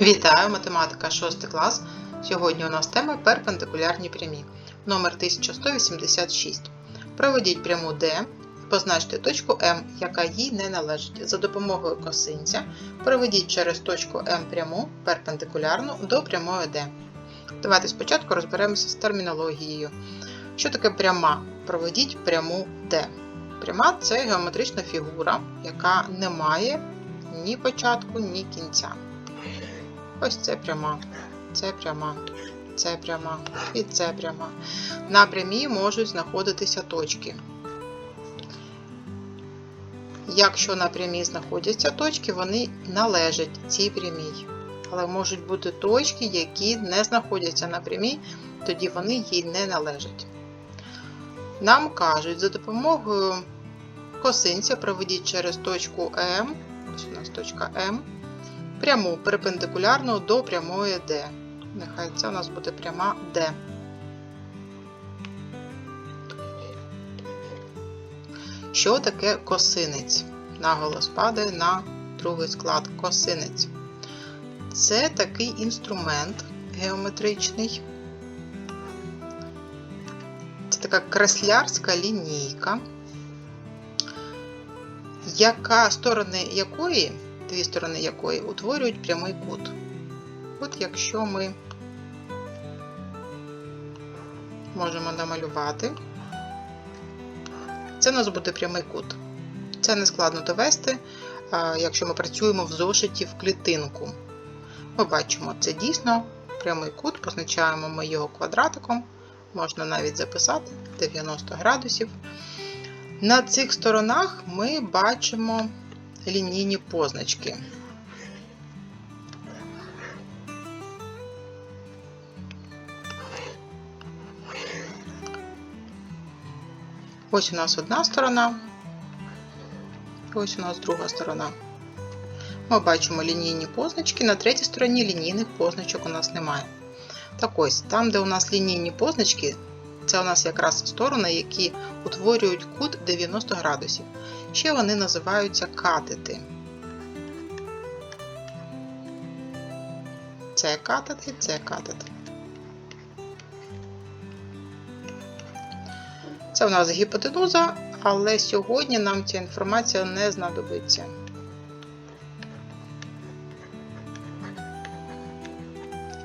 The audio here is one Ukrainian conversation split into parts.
Вітаю, математика 6 клас. Сьогодні у нас тема перпендикулярні прямі. Номер 1186. Проведіть пряму D, позначте точку М, яка їй не належить. За допомогою косинця проведіть через точку М пряму перпендикулярну до прямої D. Давайте спочатку розберемося з термінологією. Що таке пряма? Проведіть пряму D. Пряма це геометрична фігура, яка не має ні початку, ні кінця. Ось це пряма, це пряма, це пряма і це пряма. На прямій можуть знаходитися точки. Якщо на прямій знаходяться точки, вони належать цій прямій. Але можуть бути точки, які не знаходяться на прямій, тоді вони їй не належать. Нам кажуть, за допомогою косинця проведіть через точку М, ось у нас точка М, пряму перпендикулярну до прямої D. Нехай це у нас буде пряма D. Що таке косинець? Наголос падає на другий склад косинець. Це такий інструмент геометричний. Це така креслярська лінійка, яка сторони якої дві сторони якої утворюють прямий кут. От якщо ми можемо намалювати, це у нас буде прямий кут. Це не складно довести, якщо ми працюємо в зошиті в клітинку. Ми бачимо, це дійсно прямий кут, позначаємо ми його квадратиком, можна навіть записати 90 градусів. На цих сторонах ми бачимо лінійні позначки. Ось у нас одна сторона, ось у нас друга сторона. Ми бачимо лінійні позначки, на третій стороні лінійних позначок у нас немає. Так ось, там, де у нас лінійні позначки, це у нас якраз сторони, які утворюють кут 90 градусів. Ще вони називаються катети. Це катет і це катет. Це у нас гіпотенуза, але сьогодні нам ця інформація не знадобиться.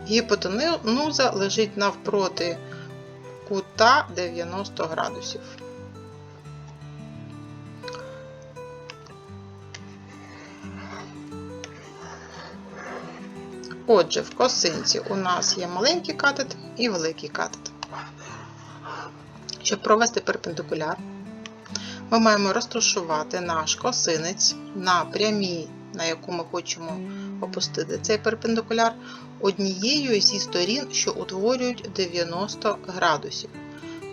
Гіпотенуза лежить навпроти кута 90 градусів. Отже, в косинці у нас є маленький катет і великий катет. Щоб провести перпендикуляр, ми маємо розташувати наш косинець на прямій, на яку ми хочемо опустити цей перпендикуляр, однією зі сторін, що утворюють 90 градусів.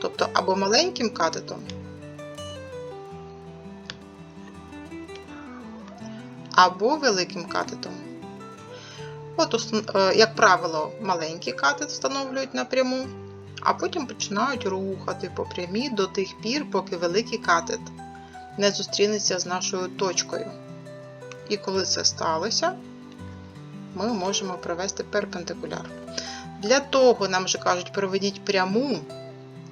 Тобто або маленьким катетом, або великим катетом. От, як правило, маленький катет встановлюють напряму, а потім починають рухати по прямій до тих пір, поки великий катет не зустрінеться з нашою точкою. І коли це сталося, ми можемо провести перпендикуляр. Для того, нам вже кажуть, проведіть пряму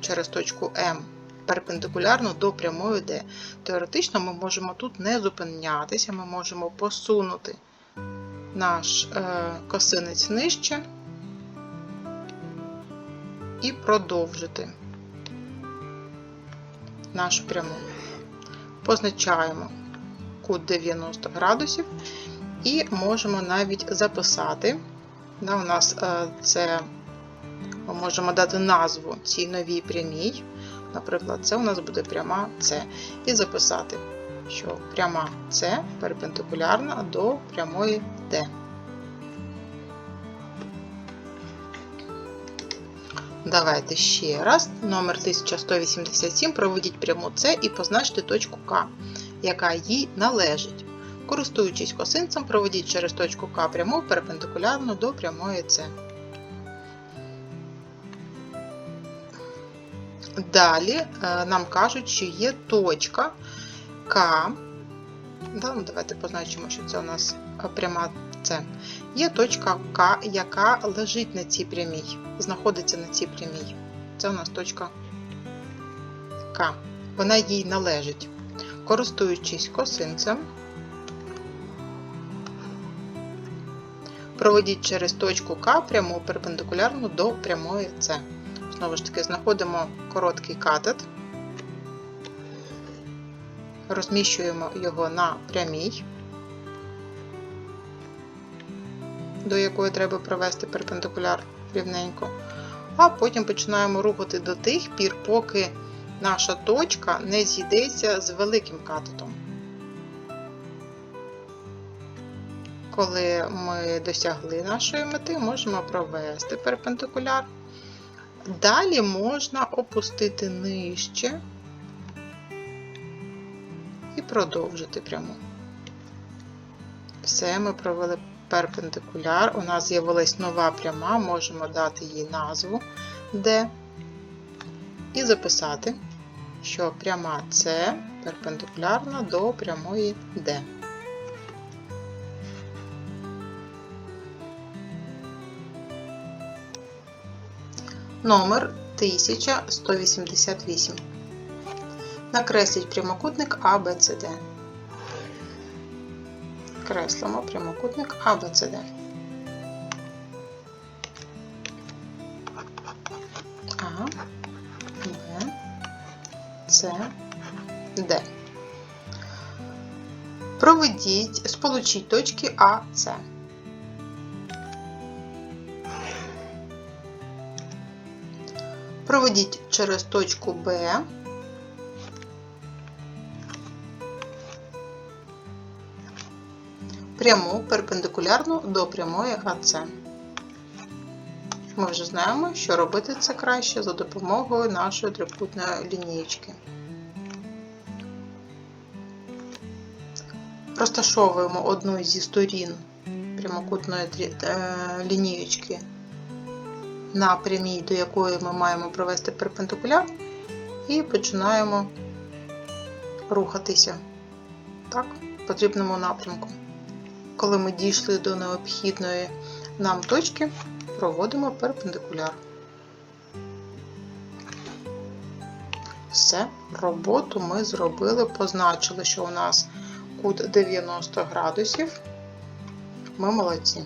через точку М перпендикулярно до прямої D. Теоретично ми можемо тут не зупинятися, ми можемо посунути наш е, косинець нижче і продовжити нашу пряму. Позначаємо кут 90 градусів і можемо навіть записати. Да, у нас е, це ми можемо дати назву цій новій прямій. Наприклад, це у нас буде пряма С. І записати що пряма С перпендикулярна до прямої Д. Давайте ще раз. Номер 1187 проведіть пряму С і позначте точку К, яка їй належить. Користуючись косинцем, проведіть через точку К пряму перпендикулярну до прямої С. Далі е, нам кажуть, що є точка, К. Ну Давайте позначимо, що це у нас пряма С. Є точка К, яка лежить на цій прямій, знаходиться на цій прямій. Це у нас точка К. Вона їй належить. Користуючись косинцем, проведіть через точку К пряму перпендикулярну до прямої С. Знову ж таки, знаходимо короткий катет, розміщуємо його на прямій, до якої треба провести перпендикуляр рівненько, а потім починаємо рухати до тих пір, поки наша точка не зійдеться з великим катетом. Коли ми досягли нашої мети, можемо провести перпендикуляр. Далі можна опустити нижче і продовжити пряму. Все, ми провели перпендикуляр. У нас з'явилась нова пряма, можемо дати їй назву D і записати, що пряма С перпендикулярна до прямої D. Номер 1188. Накресліть прямокутник ABCD. Креслимо прямокутник ABCD. С, Д. Проведіть, сполучіть точки А, С. Проведіть через точку Б пряму перпендикулярну до прямої АЦ. Ми вже знаємо, що робити це краще за допомогою нашої трикутної лінієчки. Розташовуємо одну зі сторін прямокутної лінієчки на прямій, до якої ми маємо провести перпендикуляр, і починаємо рухатися так, в потрібному напрямку. Коли ми дійшли до необхідної нам точки, проводимо перпендикуляр. Все, роботу ми зробили, позначили, що у нас кут 90 градусів. Ми молодці.